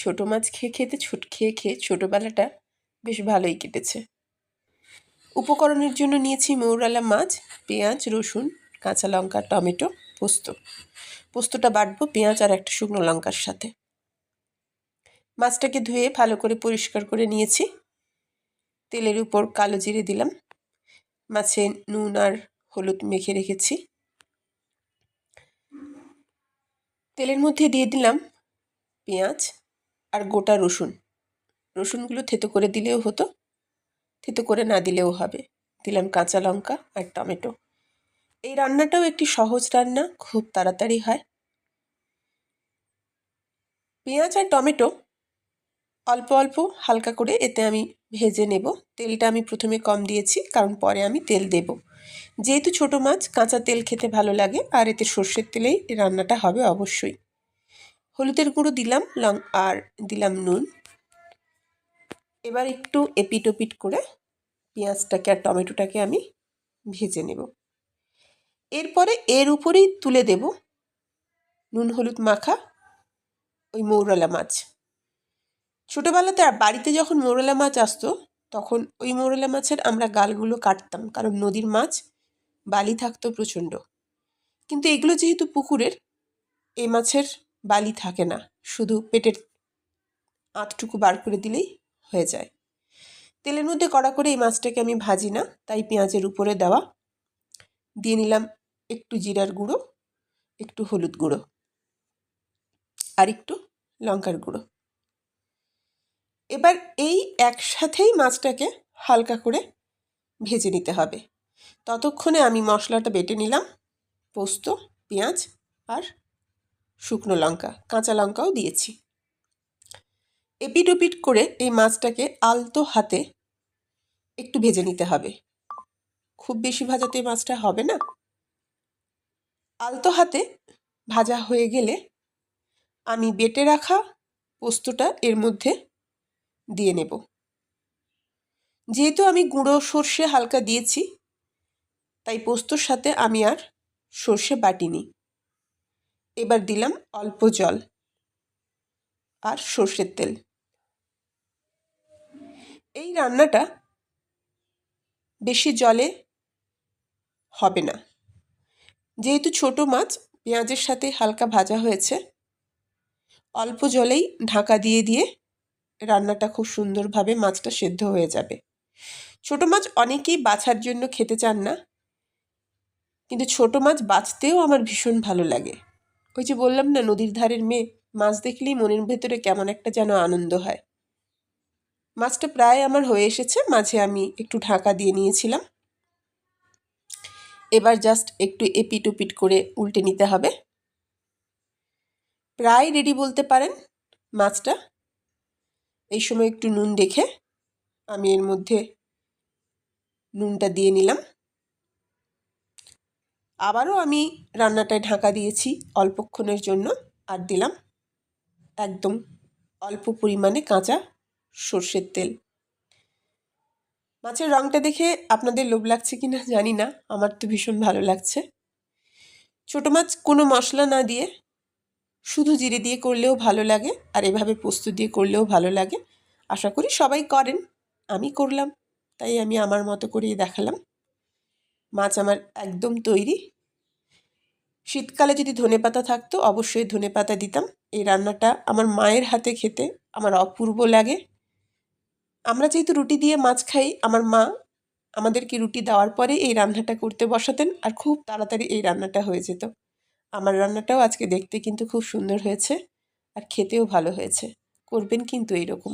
ছোটো মাছ খেয়ে খেতে ছোট, খেয়ে খেয়ে ছোটোবেলাটা বেশ ভালোই কেটেছে। উপকরণের জন্য নিয়েছি মৌরালা মাছ, পেঁয়াজ, রসুন, কাঁচা লঙ্কা, টমেটো, পোস্ত। পোস্তটা বাটবো পেঁয়াজ আর একটা শুকনো লঙ্কার সাথে। মাছটাকে ধুয়ে ভালো করে পরিষ্কার করে নিয়েছি। তেলের উপর কালো জিরে দিলাম। মাছে নুন আর হলুদ মেখে রেখেছি। তেলের মধ্যে দিয়ে দিলাম পেঁয়াজ আর গোটা রসুন। রসুনগুলো থেতো করে দিলেও হতো, থেতো করে না দিলেও হবে। দিলাম কাঁচা লঙ্কা আর টমেটো। এই রান্নাটাও একটি সহজ রান্না, খুব তাড়াতাড়ি হয়। পেঁয়াজ আর টমেটো অল্প অল্প হালকা করে এতে আমি ভেজে নেব। তেলটা আমি প্রথমে কম দিয়েছি, কারণ পরে আমি তেল দেব। যেহেতু ছোট মাছ, কাঁচা তেল খেতে ভালো লাগে, আর এতে সর্ষের তেলেই রান্নাটা হবে অবশ্যই। হলুদের গুঁড়ো দিলাম, লং, আর দিলাম নুন। এবার একটু এপিট ওপিট করে পেঁয়াজটাকে আর টমেটোটাকে আমি ভেজে নেব। এরপরে এর উপরেই তুলে দেব নুন হলুদ মাখা ওই মৌরলা মাছ। ছোটোবেলাতে আর বাড়িতে যখন মৌরলা মাছ আসতো, তখন ওই মৌরলা মাছের আমরা গালগুলো কাটতাম, কারণ নদীর মাছ বালি থাকতো প্রচণ্ড। কিন্তু এগুলো যেহেতু পুকুরের এই মাছের বালি থাকে না, শুধু পেটের আঁতটুকু বার করে দিলেই হয়ে যায়। তেলের মধ্যে কড়া করে এই মাছটাকে আমি ভাজি না, তাই পেঁয়াজের উপরে দেওয়া। দিয়ে নিলাম একটু জিরার গুঁড়ো, একটু হলুদ গুঁড়ো আর একটু লঙ্কার গুঁড়ো। এবার এই একসাথেই মাছটাকে হালকা করে ভেজে নিতে হবে। ততক্ষণে আমি মশলাটা বেটে নিলাম, পোস্ত, পেঁয়াজ আর শুকনো লঙ্কা, কাঁচা লঙ্কাও দিয়েছি। এপিট ওপিট করে এই মাছটাকে আলতো হাতে একটু ভেজে নিতে হবে। খুব বেশি ভাজাতে মাছটা হবে না। আলতো হাতে ভাজা হয়ে গেলে আমি বেটে রাখা পোস্তটা এর মধ্যে দিয়ে নেব। যেহেতু আমি গুঁড়ো সর্ষে হালকা দিয়েছি, তাই পোস্তর সাথে আমি আর সর্ষে বাটিনি। এবার দিলাম অল্প জল আর সর্ষের তেল। এই রান্নাটা বেশি জলে হবে না। যেহেতু ছোট মাছ, পেঁয়াজের সাথে হালকা ভাজা হয়েছে, অল্প জলেই ঢাকা দিয়ে দিয়ে রান্নাটা খুব সুন্দরভাবে মাছটা সেদ্ধ হয়ে যাবে। ছোট মাছ অনেকেই বাছার জন্য খেতে চান না, কিন্তু ছোট মাছ বাছতেও আমার ভীষণ ভালো লাগে। ওই যে বললাম না, নদীর ধারের মেয়ে, মাছ দেখলেই মনের ভেতরে কেমন একটা যেন আনন্দ হয়। মাছটা প্রায় আমার হয়ে এসেছে, মাঝে আমি একটু ঢাকা দিয়ে নিয়েছিলাম। এবার জাস্ট একটু এপিট উপিট করে উল্টে নিতে হবে। প্রায় রেডি বলতে পারেন মাছটা। এই সময় একটু নুন দেখে আমি এর মধ্যে নুনটা দিয়ে নিলাম। আবারও আমি রান্নাটায় ঢাকা দিয়েছি অল্পক্ষণের জন্য আর দিলাম একদম অল্প পরিমাণে কাঁচা সর্ষের তেল। মাছের রঙটা দেখে আপনাদের লোভ লাগছে কি না জানি না, আমার তো ভীষণ ভালো লাগছে। ছোটো মাছ কোনো মশলা না দিয়ে শুধু জিরে দিয়ে করলেও ভালো লাগে আর এভাবে পোস্ত দিয়ে করলেও ভালো লাগে। আশা করি সবাই করেন, আমি করলাম, তাই আমি আমার মতো করেই দেখালাম। মাছ আমার একদম তৈরি। শীতকালে যদি ধনে পাতা থাকতো, অবশ্যই ধনে পাতা দিতাম। এই রান্নাটা আমার মায়ের হাতে খেতে আমার অপূর্ব লাগে। আমরা যেহেতু রুটি দিয়ে মাছ খাই, আমার মা আমাদেরকে রুটি দেওয়ার পরে এই রান্নাটা করতে বসাতেন আর খুব তাড়াতাড়ি এই রান্নাটা হয়ে যেত। আমার রান্নাটাও আজকে দেখতে কিন্তু খুব সুন্দর হয়েছে আর খেতেও ভালো হয়েছে। করবেন কিন্তু এইরকম।